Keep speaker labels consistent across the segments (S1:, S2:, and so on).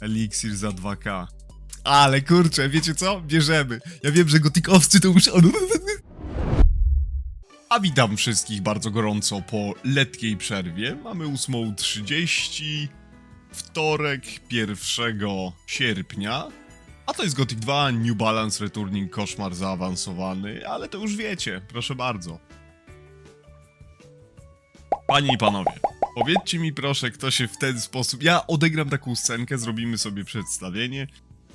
S1: Eliksir za 2K. Ale kurczę, wiecie co? Bierzemy. Ja wiem, że gotikowcy to już... A witam wszystkich bardzo gorąco po letniej przerwie. Mamy 8.30, wtorek 1 sierpnia. A to jest Gothic 2, New Balance Returning Koszmar zaawansowany, ale to już wiecie, proszę bardzo. Panie i panowie, powiedzcie mi proszę, kto się w ten sposób... Ja odegram taką scenkę, zrobimy sobie przedstawienie.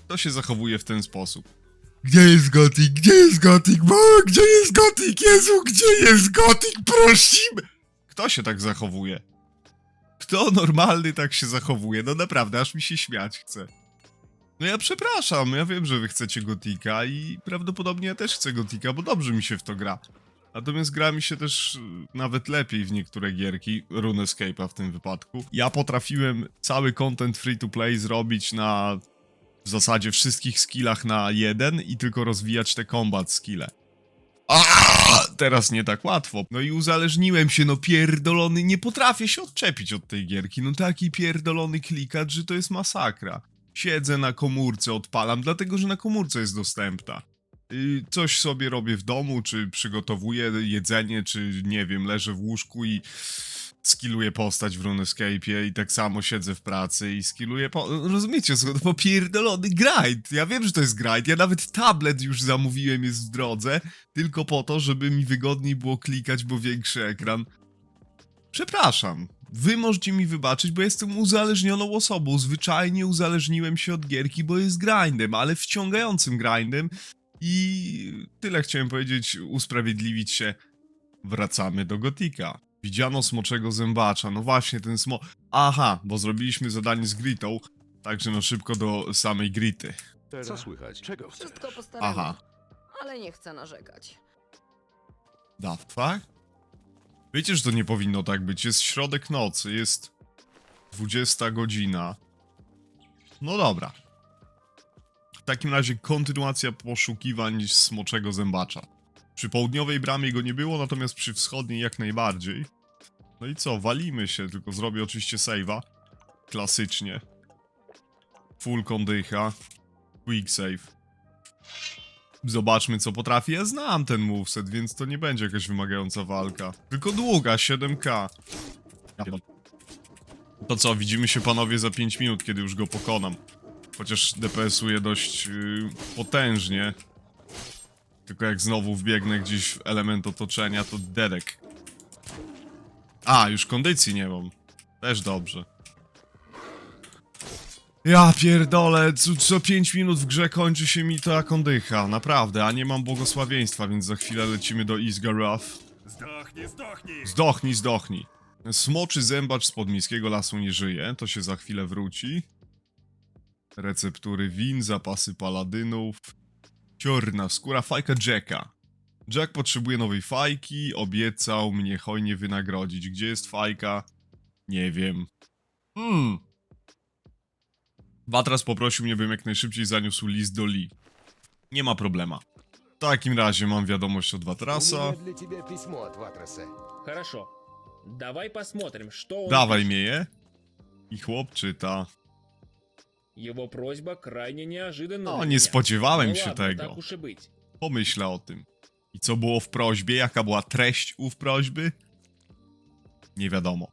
S1: Kto się zachowuje w ten sposób? Gdzie jest Gothic? Gdzie jest Gothic? Bo, gdzie jest Gothic? Jezu, gdzie jest Gothic? Prosimy! Kto się tak zachowuje? Kto normalny tak się zachowuje? No naprawdę, aż mi się śmiać chce. No ja przepraszam, ja wiem, że wy chcecie Gotika i prawdopodobnie ja też chcę Gotika, bo dobrze mi się w to gra. Natomiast gra mi się też nawet lepiej w niektóre gierki, RuneScape'a w tym wypadku. Ja potrafiłem cały content free to play zrobić na w zasadzie wszystkich skillach na jeden i tylko rozwijać te combat skille. A teraz nie tak łatwo. No i uzależniłem się, no pierdolony, nie potrafię się odczepić od tej gierki. No taki pierdolony klikacz, że to jest masakra. Siedzę na komórce, odpalam, dlatego że na komórce jest dostępna. Y, Coś sobie robię w domu, czy przygotowuję jedzenie, czy nie wiem, leżę w łóżku i skilluję postać w RuneScape'ie i tak samo siedzę w pracy i skilluję po... Rozumiecie, to popierdolony grind. Ja wiem, że to jest grind, ja nawet tablet już zamówiłem, jest w drodze, tylko po to, żeby mi wygodniej było klikać, bo większy ekran. Przepraszam. Wy możecie mi wybaczyć, bo jestem uzależnioną osobą. Zwyczajnie uzależniłem się od gierki, bo jest grindem, ale wciągającym grindem. I tyle chciałem powiedzieć, usprawiedliwić się. Wracamy do Gotika. Widziano smoczego zębacza. No właśnie, ten smo... Aha, bo zrobiliśmy zadanie z gritą. Także no szybko do samej grity.
S2: Co słychać? Czego chcesz?
S3: Wszystko po staremu.
S1: Aha.
S3: Ale nie chcę narzekać.
S1: Daft fuck? Wiecie, że to nie powinno tak być. Jest środek nocy, jest 20 godzina. No dobra. W takim razie kontynuacja poszukiwań smoczego zębacza. Przy południowej bramie go nie było, natomiast przy wschodniej jak najbardziej. No i co, walimy się, tylko zrobię oczywiście save'a. Klasycznie. Full kondycha. Quick save. Zobaczmy, co potrafi. Ja znam ten moveset, więc to nie będzie jakaś wymagająca walka. Tylko długa, 7k. To co, widzimy się panowie za 5 minut, kiedy już go pokonam. Chociaż DPS-uje dość yy, potężnie. Tylko jak znowu wbiegnę gdzieś w element otoczenia, to dedek. A, już kondycji nie mam. Też dobrze. Ja pierdolę, co, co 5 minut w grze kończy się mi ta kondycha, naprawdę, a nie mam błogosławieństwa, więc za chwilę lecimy do Isgaroth.
S2: Zdochnij, zdochnij!
S1: Zdochnij, zdochnij. Smoczy zębacz z podmiejskiego lasu nie żyje, to się za chwilę wróci Receptury win, zapasy paladynów. Ciorna skóra, fajka Jacka. Jack potrzebuje nowej fajki, obiecał mnie hojnie wynagrodzić. Gdzie jest fajka? Nie wiem. Hmm. Watras poprosił mnie, bym jak najszybciej zaniósł list do Lee. Nie ma problema. W takim razie mam wiadomość od Watrasa.
S4: У меня для тебя письмо от Ватраса.
S5: Хорошо. Давай посмотрим, что он
S1: Dawaj
S5: пишет.
S1: mieje. I chłop czyta.
S5: Его просьба крайне неожиданна.
S1: No,
S5: для
S1: nie
S5: меня.
S1: spodziewałem
S5: Ну
S1: się
S5: ладно,
S1: tego.
S5: так уж и быть.
S1: Pomyślę o tym. I co było w prośbie? Jaka była treść ów prośby? Nie wiadomo.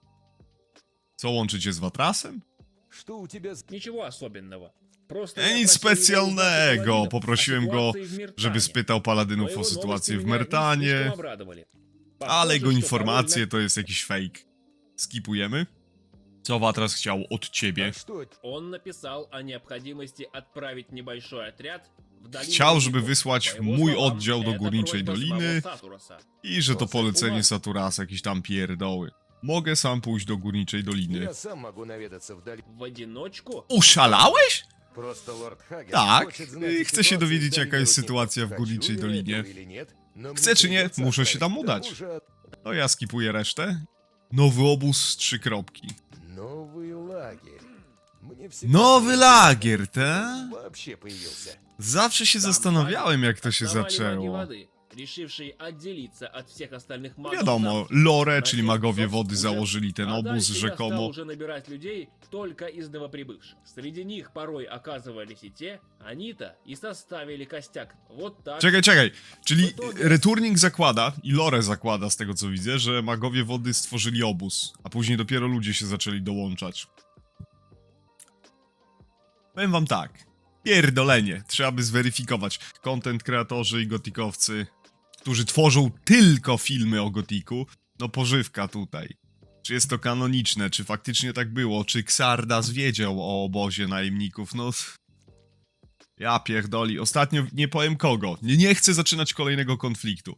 S1: Co łączycie z Watrasem?
S4: Что у тебя за...
S5: Ничего особенного. Просто
S1: E,
S5: я
S1: nic
S5: просил его
S1: specjalnego.
S5: узнать
S1: Poprosiłem
S5: о
S1: go,
S5: ситуации в Миртане.
S1: żeby spytał
S5: Но
S1: paladynów
S5: его
S1: o
S5: новости
S1: sytuację w
S5: меня не
S1: Mertanie,
S5: слишком обрадовали.
S1: ale
S5: Похоже,
S1: jego
S5: что
S1: informacje
S5: король
S1: to jest jakiś fake. Skipujemy? Co Watras chciał od ciebie?
S4: А что это?
S5: Он написал о необходимости отправить небольшой отряд в долину
S1: Chciał, żeby
S5: Ледников.
S1: wysłać
S5: По его
S1: mój
S5: словам,
S1: oddział do
S5: это
S1: Górniczej
S5: просьба
S1: Doliny
S5: самого Сатураса.
S1: i że to polecenie Saturasa, jakieś tam pierdoły. Mogę sam pójść do Górniczej Doliny.
S4: Я сам могу наведаться в долину.
S5: В одиночку?
S1: Oszalałeś?
S4: Просто лорд Хаген
S1: Так,
S4: хочет знать
S1: и
S4: о
S1: chcę się
S4: ситуации
S1: dowiedzieć,
S4: в
S1: jaka
S4: долине
S1: jest
S4: рудников.
S1: sytuacja w
S4: Хочу
S1: Górniczej
S4: я
S1: Dolinie.
S4: этого или нет, но
S1: Chcę
S4: мне
S1: czy nie,
S4: придется
S1: muszę się tam
S4: оставить. К
S1: udać.
S4: тому же
S1: No ja skipuję resztę. Nowy obóz, trzy kropki.
S4: Новый лагерь. Мне всегда
S1: Nowy
S4: казалось,
S1: lagier,
S4: что
S1: ta?
S4: он Вообще появился.
S1: Zawsze się
S5: Там
S1: zastanawiałem, jak to się
S5: основали маги
S1: zaczęło.
S5: воды. решивший отделиться от всех остальных магов
S1: Wiadomo,
S5: замка.
S1: Lore, czyli
S5: Затем
S1: magowie
S5: Зов
S1: wody
S5: уже-
S1: założyli ten
S5: а
S1: obóz
S5: дальше я стал
S1: rzekomo.
S5: уже набирать людей только из новоприбывших. Среди них порой оказывались и те, они-то и составили костяк. Вот так.
S1: Czekaj, czekaj. Czyli Returning zakłada i Lore zakłada z tego co widzę, że magowie wody stworzyli obóz, a później dopiero ludzie się zaczęli dołączać. Powiem wam tak. Pierdolenie. Trzeba by zweryfikować. Content kreatorzy i gotikowcy, którzy tworzą tylko filmy o gotiku, no pożywka tutaj. Czy jest to kanoniczne? Czy faktycznie tak było? Czy Xardas wiedział o obozie najemników? No... Ja pierdoli. Ostatnio nie powiem kogo. Nie, nie chcę zaczynać kolejnego konfliktu.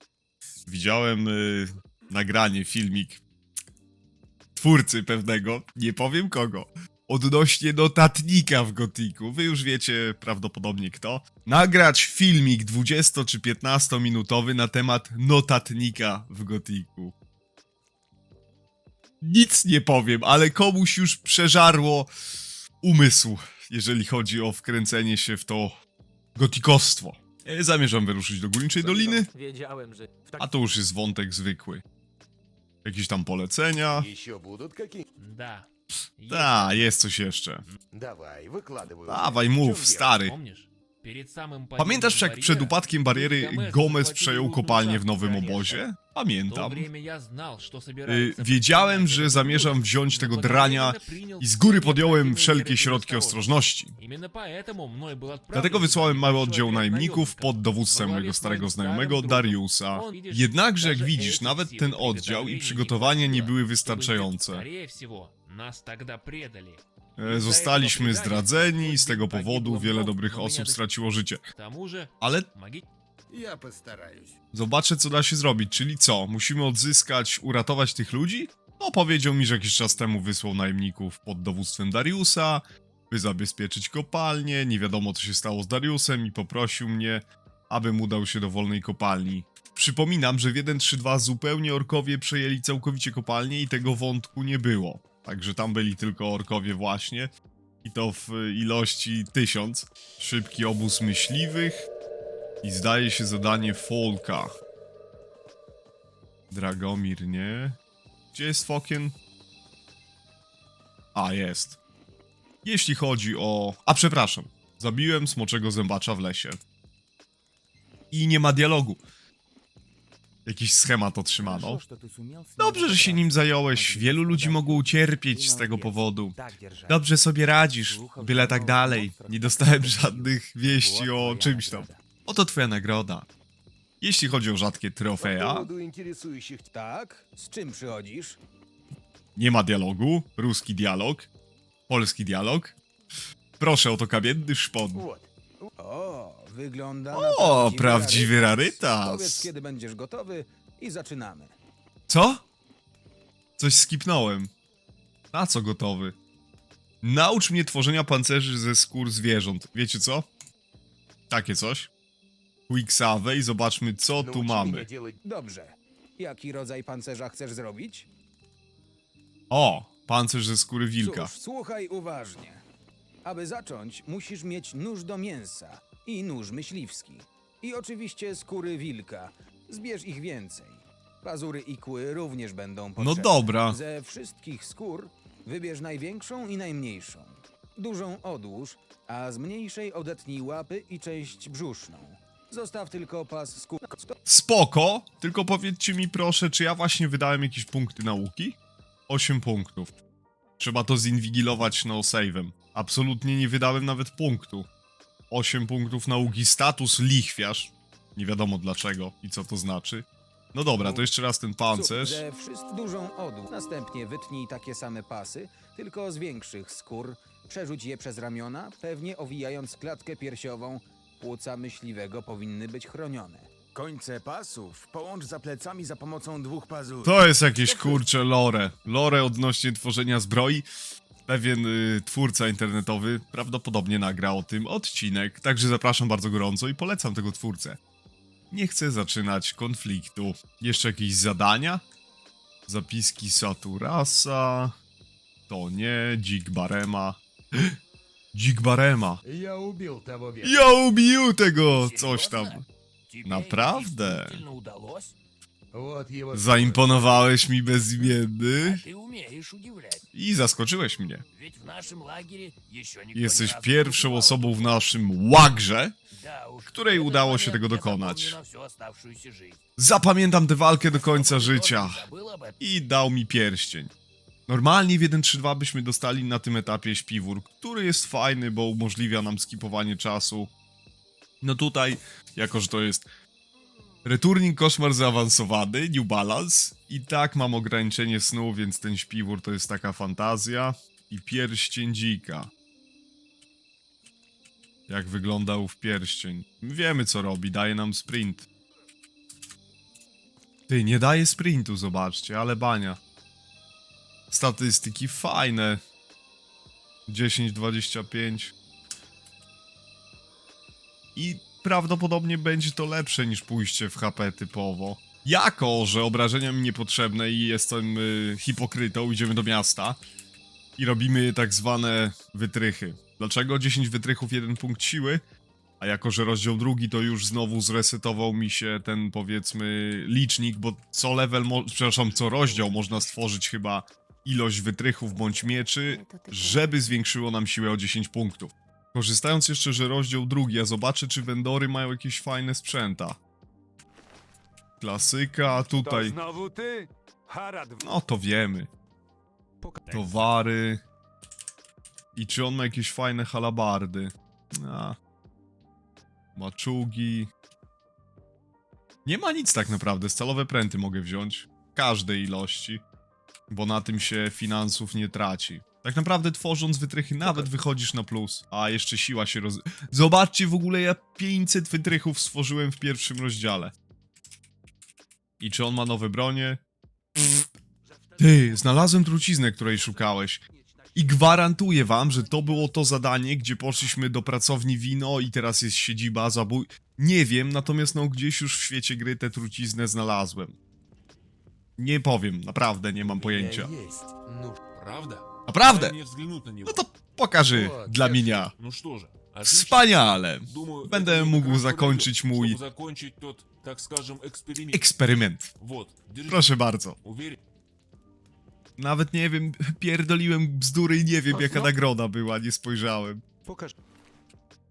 S1: Widziałem y, nagranie, filmik twórcy pewnego, nie powiem kogo, odnośnie notatnika w Gotiku. Wy już wiecie prawdopodobnie kto. Nagrać filmik 20 czy 15 minutowy na temat notatnika w Gotiku. Nic nie powiem, ale komuś już przeżarło umysł, jeżeli chodzi o wkręcenie się w to gotikostwo. E, zamierzam wyruszyć do Górniczej Doliny,
S6: Wiedziałem, że
S1: a to już jest wątek zwykły. Jakieś tam polecenia.
S5: Да. Есть
S1: Ta, jest coś jeszcze.
S4: Давай, выкладывай.
S1: Dawaj,
S4: В чём
S1: mów,
S4: дело?
S1: stary.
S5: Помнишь? Перед самым
S1: Pamiętasz,
S5: падением
S1: jak przed
S5: барьера
S1: upadkiem bariery
S5: Гомес
S1: Gomez
S5: захватил
S1: przejął
S5: лунную
S1: kopalnię w
S5: шахту
S1: nowym
S5: Конечно.
S1: obozie?
S5: В то
S1: Pamiętam.
S5: время я знал, что
S1: Y,
S5: собирается
S1: wiedziałem,
S5: предпринять
S1: że
S5: этот
S1: zamierzam
S5: друг,
S1: wziąć
S5: но
S1: tego
S5: одновременно
S1: drania
S5: принял
S1: i z góry
S5: все
S1: podjąłem
S5: необходимые
S1: wszelkie
S5: меры
S1: środki
S5: предосторожности.
S1: ostrożności.
S5: Именно поэтому мной был отправлен
S1: Dlatego wysłałem mały
S5: большой
S1: oddział
S5: отряд
S1: najemników
S5: наемников.
S1: pod dowództwem
S5: Во главе
S1: mojego
S5: с
S1: starego
S5: моим
S1: znajomego
S5: старым другом.
S1: Dariusa.
S5: Он, видишь,
S1: Jednakże, jak
S5: даже
S1: widzisz,
S5: эти
S1: nawet
S5: силы
S1: ten oddział i
S5: приготовления не
S1: przygotowania nie
S5: хватило,
S1: były
S5: чтобы,
S1: wystarczające.
S5: скорее всего, нас тогда предали.
S1: E, Zostaliśmy zdradzeni i z tego powodu wiele dobrych osób straciło życie.
S5: К тому же,
S1: Ale
S5: маги...
S2: Я постараюсь.
S1: zobaczę, co da się zrobić. Czyli co? Musimy odzyskać, uratować tych ludzi? No, powiedział mi, że jakiś czas temu wysłał najemników pod dowództwem Dariusa, by zabezpieczyć kopalnię. Nie wiadomo, co się stało z Dariusem i poprosił mnie, abym udał się do wolnej kopalni. Przypominam, że w 1.3.2 zupełnie orkowie przejęli całkowicie kopalnię i tego wątku nie było. Także tam byli tylko orkowie właśnie. I to w ilości tysiąc. Szybki obóz myśliwych. I zdaje się zadanie Folka. Dragomir, nie? Gdzie jest Fokiem? A, jest. Jeśli chodzi o... A, przepraszam. Zabiłem smoczego zębacza w lesie. I nie ma dialogu. Jakiś schemat otrzymano. Dobrze, że się nim zająłeś. Wielu ludzi mogło ucierpieć z tego powodu. Dobrze sobie radzisz, byle tak dalej. Nie dostałem żadnych wieści o czymś tam. Oto twoja nagroda. Jeśli chodzi o rzadkie
S4: По
S1: trofea,
S4: поводу интересующих...
S6: Tak? Z czym przychodzisz?
S1: nie ma dialogu, ruski dialog, polski dialog. Proszę, oto kamienny szpon.
S4: Вот.
S6: O, Wygląda na
S1: O, prawdziwy
S6: Powiedz, rarytas. kiedy będziesz gotowy i zaczynamy.
S1: Co? Coś skipnąłem. Na co gotowy? Naucz mnie tworzenia pancerzy ze skór zwierząt. Wiecie co? Takie coś. Quicksave i zobaczmy co tu mamy.
S6: Dobrze. Jaki rodzaj pancerza chcesz zrobić?
S1: O, pancerz ze skóry wilka.
S6: Cóż, słuchaj uważnie. Aby zacząć, musisz mieć nóż do mięsa, i nóż myśliwski. I oczywiście skóry wilka. Zbierz ich więcej. Pazury i kły również będą potrzebne.
S1: No dobra.
S6: Ze wszystkich skór wybierz największą i najmniejszą. Dużą odłóż, a z mniejszej odetnij łapy i część brzuszną. Zostaw tylko pas skór.
S1: Spoko, tylko powiedzcie mi proszę, czy ja właśnie wydałem jakieś punkty nauki? 8 punktów. Trzeba to zinwigilować no save'em. Absolutnie nie wydałem nawet punktu. 8 punktów nauki, status lichwiarz. Nie wiadomo dlaczego i co to znaczy. No dobra, to jeszcze raz ten pancerz.
S6: Wszystkich dużą odłóż. Następnie wytnij takie same pasy, tylko z większych skór. Przerzuć je przez ramiona, pewnie owijając klatkę piersiową. Płuca myśliwego powinny być chronione.
S7: Końce pasów połącz za plecami za pomocą dwóch pazurów.
S1: To jest jakieś kurcze lore. Lore odnośnie tworzenia zbroi pewien y, twórca internetowy prawdopodobnie nagra o tym odcinek, także zapraszam bardzo gorąco i polecam tego twórcę. Nie chcę zaczynać konfliktu. Jeszcze jakieś zadania? Zapiski Saturasa... To nie, Dzik Barema. Dzik Barema.
S4: Ja ubił tego
S1: Ja ubił tego! Coś tam. Naprawdę? Zaimponowałeś mi bezimienny i zaskoczyłeś mnie. Jesteś pierwszą osobą w naszym łagrze, której udało się tego dokonać. Zapamiętam tę walkę do końca życia i dał mi pierścień. Normalnie w 1.3.2 byśmy dostali na tym etapie śpiwór, który jest fajny, bo umożliwia nam skipowanie czasu. No tutaj, jako że to jest returning koszmar zaawansowany, New Balance, i tak mam ograniczenie snu, więc ten śpiwór to jest taka fantazja. I pierścień dzika. Jak wyglądał w pierścień. Wiemy co robi, daje nam sprint. Ty, nie daje sprintu, zobaczcie, ale bania. Statystyki fajne. 10, 25. I prawdopodobnie będzie to lepsze niż pójście w HP typowo. Jako, że obrażenia mi niepotrzebne i jestem y, hipokrytą, idziemy do miasta i robimy tak zwane wytrychy. Dlaczego 10 wytrychów, jeden punkt siły? A jako, że rozdział drugi, to już znowu zresetował mi się ten, powiedzmy, licznik, bo co level, przepraszam, co rozdział można stworzyć chyba ilość wytrychów bądź mieczy, żeby zwiększyło nam siłę o 10 punktów. Korzystając jeszcze, że rozdział drugi, ja zobaczę, czy vendory mają jakieś fajne sprzęta. Klasyka, a tutaj...
S8: Znowu ty? Harad,
S1: No to wiemy. Towary. I czy on ma jakieś fajne halabardy? A. Maczugi. Nie ma nic tak naprawdę. Stalowe pręty mogę wziąć. Każdej ilości. Bo na tym się finansów nie traci. Tak naprawdę tworząc wytrychy nawet okay. wychodzisz na plus, a jeszcze siła się roz... Zobaczcie w ogóle, ja 500 wytrychów stworzyłem w pierwszym rozdziale. I czy on ma nowe bronie? Ty, znalazłem truciznę, której szukałeś. I gwarantuję wam, że to było to zadanie, gdzie poszliśmy do pracowni wino i teraz jest siedziba zabój. Nie wiem, natomiast no gdzieś już w świecie gry tę truciznę znalazłem. Nie powiem, naprawdę nie mam pojęcia.
S2: Jest, no
S9: prawda.
S1: Naprawdę? No to pokaży dla mnie. Wspaniale. Będę mógł zakończyć mój eksperyment. Proszę bardzo. Nawet nie wiem, pierdoliłem bzdury i nie wiem jaka no. nagroda była, nie spojrzałem.
S8: Pokaż.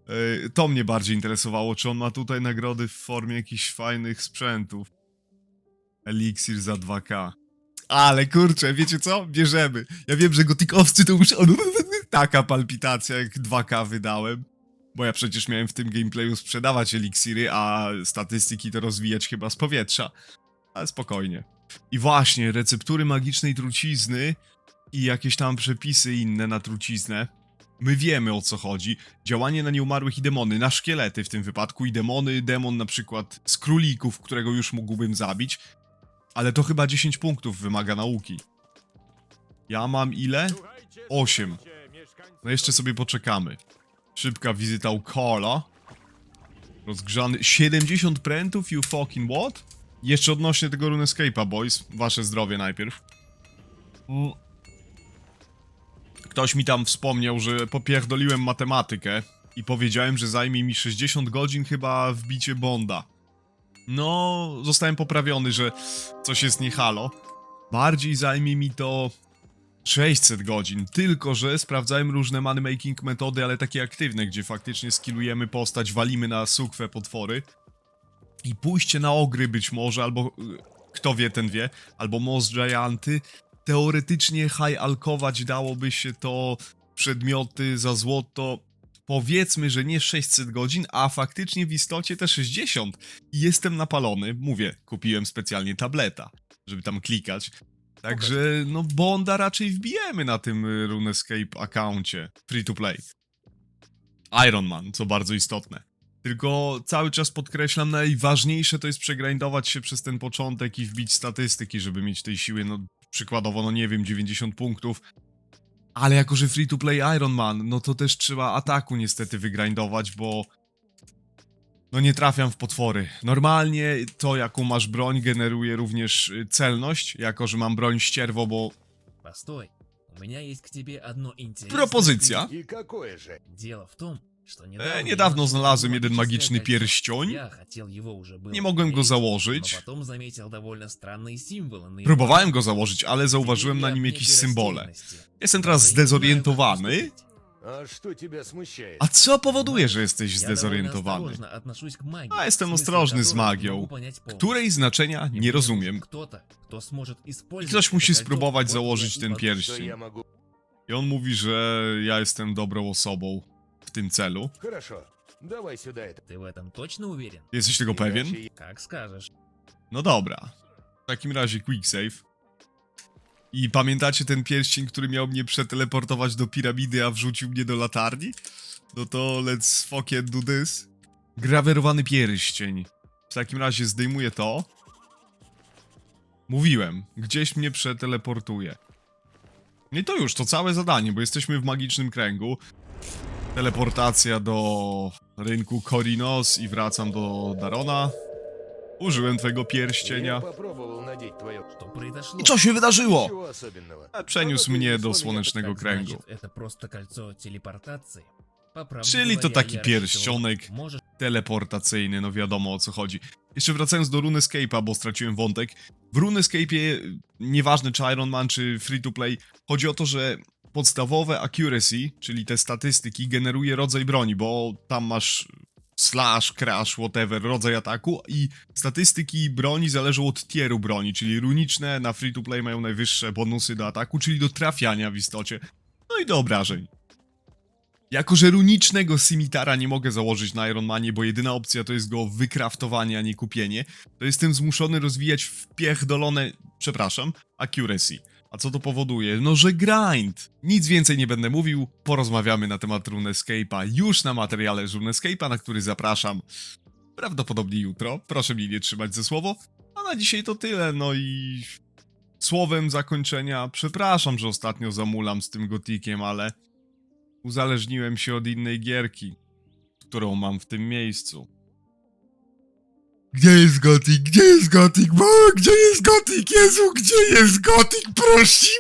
S1: E, to mnie bardziej interesowało, czy on ma tutaj nagrody w formie jakichś fajnych sprzętów. Eliksir za 2K. Ale kurczę, wiecie co? Bierzemy. Ja wiem, że gotikowcy to już... Taka palpitacja, jak 2K wydałem. Bo ja przecież miałem w tym gameplayu sprzedawać eliksiry, a statystyki to rozwijać chyba z powietrza. Ale spokojnie. I właśnie, receptury magicznej trucizny i jakieś tam przepisy inne na truciznę. My wiemy o co chodzi. Działanie na nieumarłych i demony, na szkielety w tym wypadku i demony, demon na przykład z królików, którego już mógłbym zabić. Ale to chyba 10 punktów wymaga nauki. Ja mam ile? 8. No jeszcze sobie poczekamy. Szybka wizyta u Carla. Rozgrzany. 70 prętów, you fucking what? Jeszcze odnośnie tego RuneScape'a, boys. Wasze zdrowie najpierw. Ktoś mi tam wspomniał, że popierdoliłem matematykę i powiedziałem, że zajmie mi 60 godzin chyba wbicie Bonda. No, zostałem poprawiony, że coś jest nie halo. Bardziej zajmie mi to 600 godzin, tylko że sprawdzałem różne money-making metody, ale takie aktywne, gdzie faktycznie skillujemy postać, walimy na sukwę potwory. I pójście na ogry być może, albo y, kto wie, ten wie, albo Moss Gianty. Teoretycznie high alkować dałoby się to przedmioty za złoto. Powiedzmy, że nie 600 godzin, a faktycznie w istocie te 60. I jestem napalony. Mówię, kupiłem specjalnie tableta, żeby tam klikać. Także, no, Bonda raczej wbijemy na tym y, RuneScape accouncie. Free to play. Iron Man, co bardzo istotne. Tylko cały czas podkreślam, najważniejsze to jest przegrindować się przez ten początek i wbić statystyki, żeby mieć tej siły, no przykładowo, no nie wiem, 90 punktów. Ale jako, że free to play Iron Man, no to też trzeba ataku niestety wygrindować, bo no nie trafiam w potwory. Normalnie to, jaką masz broń, generuje również y, celność, jako, że mam broń ścierwo, bo
S10: Постой, у меня есть к тебе одно интересное...
S1: propozycja.
S4: И какое же?
S10: Дело в том, что
S1: E, niedawno znalazłem jeden magiczny pierścień. Nie mogłem go założyć. Próbowałem go założyć, ale zauważyłem na nim jakieś symbole. Jestem teraz zdezorientowany. A co powoduje, że jesteś zdezorientowany? A jestem ostrożny z magią, której znaczenia nie rozumiem.
S10: I
S1: ktoś musi spróbować założyć ten pierścień. I on mówi, że ja jestem dobrą osobą tym celu.
S4: Хорошо, давай сюда это.
S10: Ты в этом точно уверен?
S1: Jesteś tego pewien?
S4: Иначе
S10: Как скажешь.
S1: No dobra. W takim razie quick save. I pamiętacie ten pierścień, który miał mnie przeteleportować do piramidy, a wrzucił mnie do latarni? No to let's fucking do this. Grawerowany pierścień. W takim razie zdejmuję to. Mówiłem, gdzieś mnie przeteleportuje. No i to już, to całe zadanie, bo jesteśmy w magicznym kręgu. Teleportacja do rynku Korinos i wracam do Darona. Użyłem twojego pierścienia. I co się wydarzyło? E, przeniósł mnie do słonecznego kręgu. Czyli to taki pierścionek teleportacyjny, no wiadomo o co chodzi. Jeszcze wracając do RuneScape'a, bo straciłem wątek. W RuneScape'ie, nieważne czy Iron Man, czy Free to Play, chodzi o to, że podstawowe accuracy, czyli te statystyki, generuje rodzaj broni, bo tam masz slash, crash, whatever, rodzaj ataku i statystyki broni zależą od tieru broni, czyli runiczne na Free to Play mają najwyższe bonusy do ataku, czyli do trafiania w istocie, no i do obrażeń. Jako, że runicznego Simitara nie mogę założyć na Iron Manie, bo jedyna opcja to jest go wykraftowanie, a nie kupienie, to jestem zmuszony rozwijać wpierdolone, przepraszam, accuracy. A co to powoduje? No, że grind! Nic więcej nie będę mówił, porozmawiamy na temat RuneScape'a już na materiale RuneScape'a, na który zapraszam prawdopodobnie jutro. Proszę mnie nie trzymać ze słowo. A na dzisiaj to tyle, no i... Słowem zakończenia, przepraszam, że ostatnio zamulam z tym gotikiem, ale uzależniłem się od innej gierki, którą mam w tym miejscu. Gdzie jest Gotik? Gdzie jest Gotik? Bo, gdzie jest Gotik? Jezu, gdzie jest Gotik? Prosi